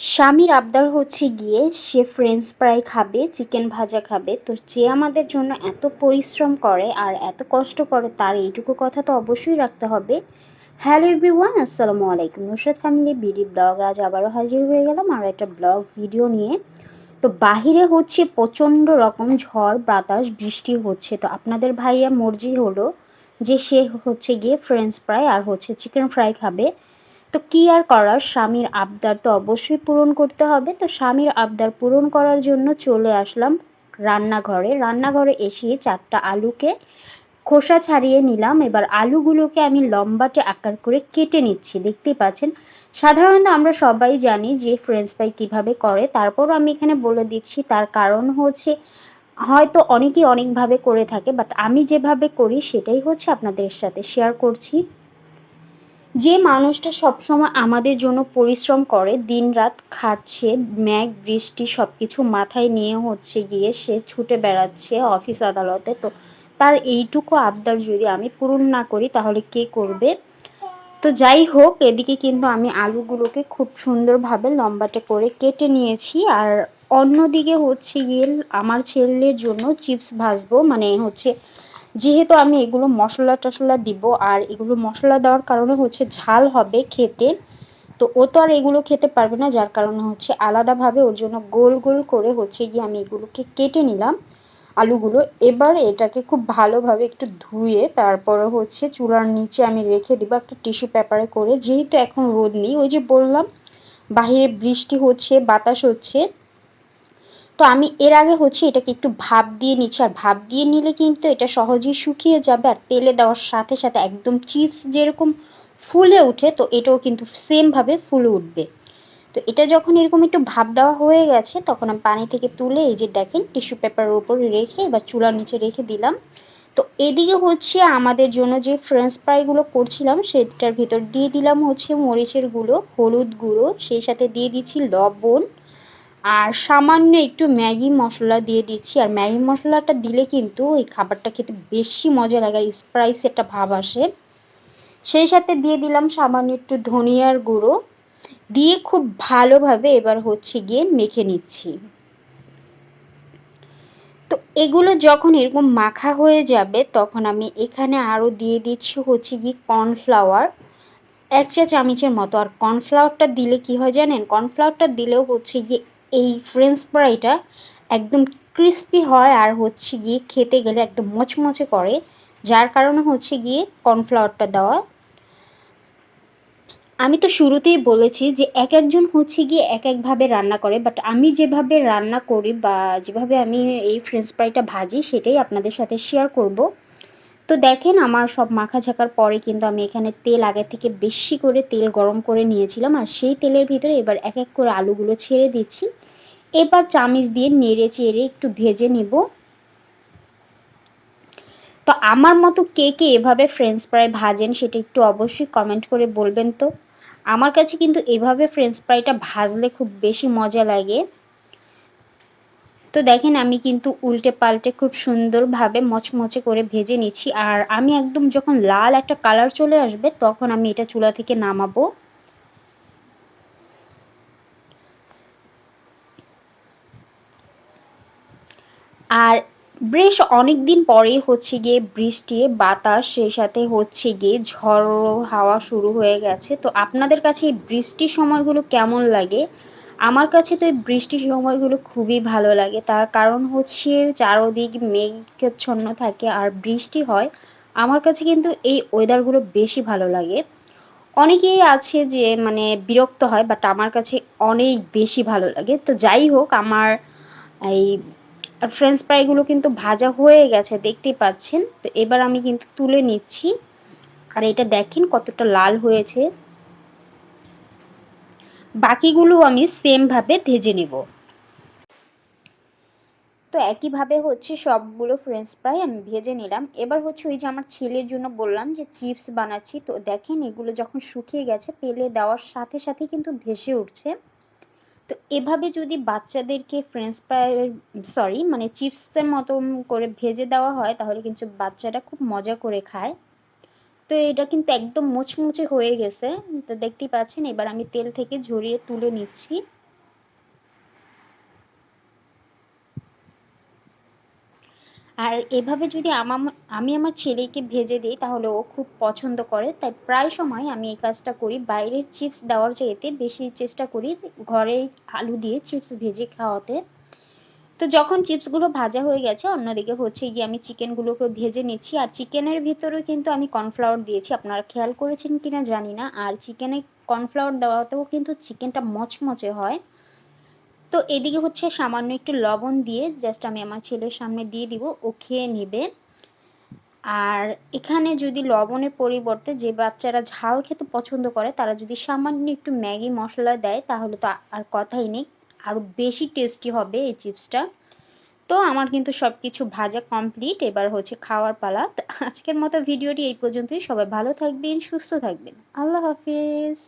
স্বামীর আবদার হচ্ছে গিয়ে সে ফ্রেঞ্চ ফ্রাই খাবে চিকেন ভাজা খাবে। তো যে আমাদের জন্য এত পরিশ্রম করে আর এত কষ্ট করে তার এইটুকু কথা তো অবশ্যই রাখতে হবে। হ্যালো এভরিওয়ান আসসালামু আলাইকুম। নুসরাত ফ্যামিলি বিডি ব্লগ আজ আবারও হাজির হয়ে গেলাম আর একটা ব্লগ ভিডিও নিয়ে। তো বাহিরে হচ্ছে প্রচণ্ড রকম ঝড়, বাতাস, বৃষ্টি হচ্ছে। তো আপনাদের ভাইয়া মর্জি হলো যে সে হচ্ছে গিয়ে ফ্রেঞ্চ ফ্রাই আর হচ্ছে চিকেন ফ্রাই খাবে। তো কি আর করার? স্বামীর আবদার তো অবশ্যই পূরণ করতে হবে। তো স্বামীর আবদার পূরণ করার জন্য চলে আসলাম রান্নাঘরে। রান্নাঘরে এসে চারটা আলুকে খোসা ছাড়িয়ে নিলাম। এবার আলুগুলোকে আমি লম্বাটে আকার করে কেটে নিচ্ছি। দেখতেই পাচ্ছেন? সাধারণত আমরা সবাই জানি যে ফ্রেঞ্চ ফ্রাই কীভাবে করে। তারপর আমি এখানে বলে দিচ্ছি, তার কারণ হচ্ছে হয়তো অনেকেই অনেকভাবে করে থাকে বাট আমি যেভাবে করি সেটাই হচ্ছে আপনাদের সাথে শেয়ার করছি। যে মানুষটা সবসময় আমাদের জন্য পরিশ্রম করে দিন রাত খাচ্ছে ম্যাগ, বৃষ্টি সব কিছু মাথায় নিয়ে হচ্ছে গিয়ে সে ছুটে বেড়াচ্ছে অফিস আদালতে, তো তার এইটুকু আবদার যদি আমি পূরণ না করি তাহলে কে করবে? তো যাই হোক, এদিকে কিন্তু আমি আলুগুলোকে খুব সুন্দরভাবে লম্বাটে করে কেটে নিয়েছি আর অন্যদিকে হচ্ছে গিয়ে আমার ছেলের জন্য চিপস ভাজবো মানে হচ্ছে যেহেতু আমি এগুলো মশলা টশলা দিব আর এগুলো মশলা দেওয়ার কারণে হচ্ছে ঝাল হবে খেতে, তো ও তো আর এগুলো খেতে পারবে না, যার কারণে হচ্ছে আলাদাভাবে ওর জন্য গোল গোল করে হচ্ছে গিয়ে আমি এগুলোকে কেটে নিলাম আলুগুলো। এবার এটাকে খুব ভালোভাবে একটু ধুয়ে তারপরে হচ্ছে চুলার নিচে আমি রেখে দিব একটা টিস্যু পেপারে করে। যেহেতু এখন রোদ নেই, ওই যে বললাম, বাহিরে বৃষ্টি হচ্ছে, বাতাস হচ্ছে তো আমি এর আগে হচ্ছে এটাকে একটু ভাপ দিয়ে নিচ্ছি, আর ভাপ দিয়ে নিলে কিন্তু এটা সহজেই শুকিয়ে যাবে, আর তেলে দেওয়ার সাথে সাথে একদম চিপস যেরকম ফুলে উঠে তো এটাও কিন্তু সেমভাবে ফুলে উঠবে। তো এটা যখন এরকম একটু ভাপ দেওয়া হয়ে গেছে, তখন আমি পানি থেকে তুলে এই যে দেখেন টিস্যু পেপারের উপর রেখে এবার চুলার নিচে রেখে দিলাম। তো এদিকে হচ্ছে আমাদের জন্য যে ফ্রেঞ্চ ফ্রাইগুলো করছিলাম, সেটার ভিতর দিয়ে দিলাম হচ্ছে মরিচের গুঁড়ো, হলুদ গুঁড়ো, সেই সাথে দিয়ে দিচ্ছি লবণ আর সামান্য একটু ম্যাগি মশলা দিয়ে দিচ্ছি। আর ম্যাগি মশলাটা দিলে কিন্তু এই খাবারটা খেতে বেশি মজা লাগে, আর স্প্রাইস একটা ভাব আসে। সেই সাথে দিয়ে দিলাম সামান্য একটু ধনিয়ার গুঁড়ো। দিয়ে খুব ভালোভাবে এবার হচ্ছে গিয়ে মেখে নিচ্ছি। তো এগুলো যখন এরকম মাখা হয়ে যাবে, তখন আমি এখানে আরও দিয়ে দিচ্ছি হচ্ছে গিয়ে কর্নফ্লাওয়ার। এক চা চামচের মতো। আর কর্নফ্লাওয়ারটা দিলে কি হয় জানেন? কর্নফ্লাওয়ারটা দিলেও হচ্ছে গিয়ে এই ফ্রেঞ্চ ফ্রাইটা একদম ক্রিস্পি হয় আর হচ্ছে গিয়ে খেতে গেলে একদম মচমচে করে, যার কারণে হচ্ছে গিয়ে কর্নফ্লাওয়ারটা দেওয়া। আমি তো শুরুতেই বলেছি যে এক একজন হচ্ছে গিয়ে এক একভাবে রান্না করে বাট আমি যেভাবে রান্না করি বা যেভাবে আমি এই ফ্রেঞ্চ ফ্রাইটা ভাজি, সেটাই আপনাদের সাথে শেয়ার করব। তো দেখেন আমার সব মাখা ঝাঁকার পরে কিন্তু আমি এখানে তেল আগে থেকে বেশি করে তেল গরম করে নিয়েছিলাম। আর সেই তেলের ভিতরে এবার এক এক করে আলুগুলো ছেড়ে দিচ্ছি। এবার চামিচ দিয়ে নেড়ে চেড়ে একটু ভেজে নেব। তো আমার মতো কে কে এভাবে ফ্রেঞ্চ ফ্রাই ভাজেন সেটা একটু অবশ্যই কমেন্ট করে বলবেন তো। আমার কাছে কিন্তু এভাবে ফ্রেঞ্চ ফ্রাইটা ভাজলে খুব বেশি মজা লাগে। তো দেখেন, আমি কিন্তু উল্টে পাল্টে খুব সুন্দরভাবে মচমচে করে ভেজে নিচ্ছি। আর আমি একদম যখন লাল একটা কালার চলে আসবে, তখন আমি এটা চুলা থেকে নামাবো। আর বেশ অনেক দিন পরেই হচ্ছে গিয়ে বৃষ্টি, বাতাস, সেই সাথে হচ্ছে গিয়ে ঝড়ো হাওয়া শুরু হয়ে গেছে। তো আপনাদের কাছে এই বৃষ্টির সময়গুলো কেমন লাগে? আমার কাছে তো এই বৃষ্টির সময়গুলো খুবই ভালো লাগে। তার কারণ হচ্ছে চারোদিক মেঘচ্ছন্ন থাকে আর বৃষ্টি হয়। আমার কাছে কিন্তু এই ওয়েদারগুলো বেশি ভালো লাগে। অনেকেই আছে যে মানে বিরক্ত হয় বাট আমার কাছে অনেক বেশি ভালো লাগে। তো যাই হোক, আমার এই ফ্রেঞ্চ ফ্রাইগুলো কিন্তু ভাজা হয়ে গেছে দেখতেই পাচ্ছেন? তো এবার আমি কিন্তু তুলে নিচ্ছি। আর এটা দেখেন কতটা লাল হয়েছে। বাকিগুলো আমি সেমভাবে ভেজে নেব। তো একইভাবে হচ্ছে সবগুলো ফ্রেঞ্চ ফ্রাই আমি ভেজে নিলাম। এবার হচ্ছে ওই যে আমার ছেলের জন্য বললাম যে চিপস বানাচ্ছি। তো দেখেন এগুলো যখন শুকিয়ে গেছে, তেলে দেওয়ার সাথে সাথে কিন্তু ভেসে উঠছে। তো এভাবে যদি বাচ্চাদেরকে ফ্রেঞ্চ ফ্রাই সরি মানে চিপসের মতো করে ভেজে দেওয়া হয়, তাহলে কিন্তু বাচ্চাটা খুব মজা করে খায়। তো এটা কিন্তু একদম মুচমুচে হয়ে গেছে। তো দেখতেই পাচ্ছেন, এবার আমি তেল থেকে ঝরিয়ে তুলে নিচ্ছি। আর এভাবে যদি আমি আমার ছেলেকে ভেজে দিই, তাহলে ও খুব পছন্দ করে। তাই প্রায় সময় আমি এই কাজটা করি। বাইরের চিপস দেওয়ার চাইতে বেশি চেষ্টা করি ঘরে আলু দিয়ে চিপস ভেজে খাওয়াতে। তো যখন চিপসগুলো ভাজা হয়ে গেছে, অন্যদিকে হচ্ছে গিয়ে আমি চিকেনগুলোকে ভেজে নিচ্ছি। আর চিকেনের ভিতরেও কিন্তু আমি কর্নফ্লাওয়ার দিয়েছি। আপনারা খেয়াল করেছেন কি না জানি না। আর চিকেনে কর্নফ্লাওয়ার দেওয়াতেও কিন্তু চিকেনটা মচমচে হয়। তো এদিকে হচ্ছে সামান্য একটু লবণ দিয়ে জাস্ট আমি আমার ছেলের সামনে দিয়ে দিব। ও খেয়ে নেবে। আর এখানে যদি লবণের পরিবর্তে যে বাচ্চারা ঝাল খেতে পছন্দ করে, তারা যদি সামান্য একটু ম্যাগি মশলা দেয়, তাহলে তো আর কথাই নেই। আরও বেশি টেস্টি হবে এই চিপসটা তো আমার কিন্তু সব কিছু ভাজা কমপ্লিট এবার হচ্ছে খাওয়ার পালা। আজকের মতো ভিডিওটি এই পর্যন্তই। সবাই ভালো থাকবেন, সুস্থ থাকবেন। আল্লাহ হাফিজ।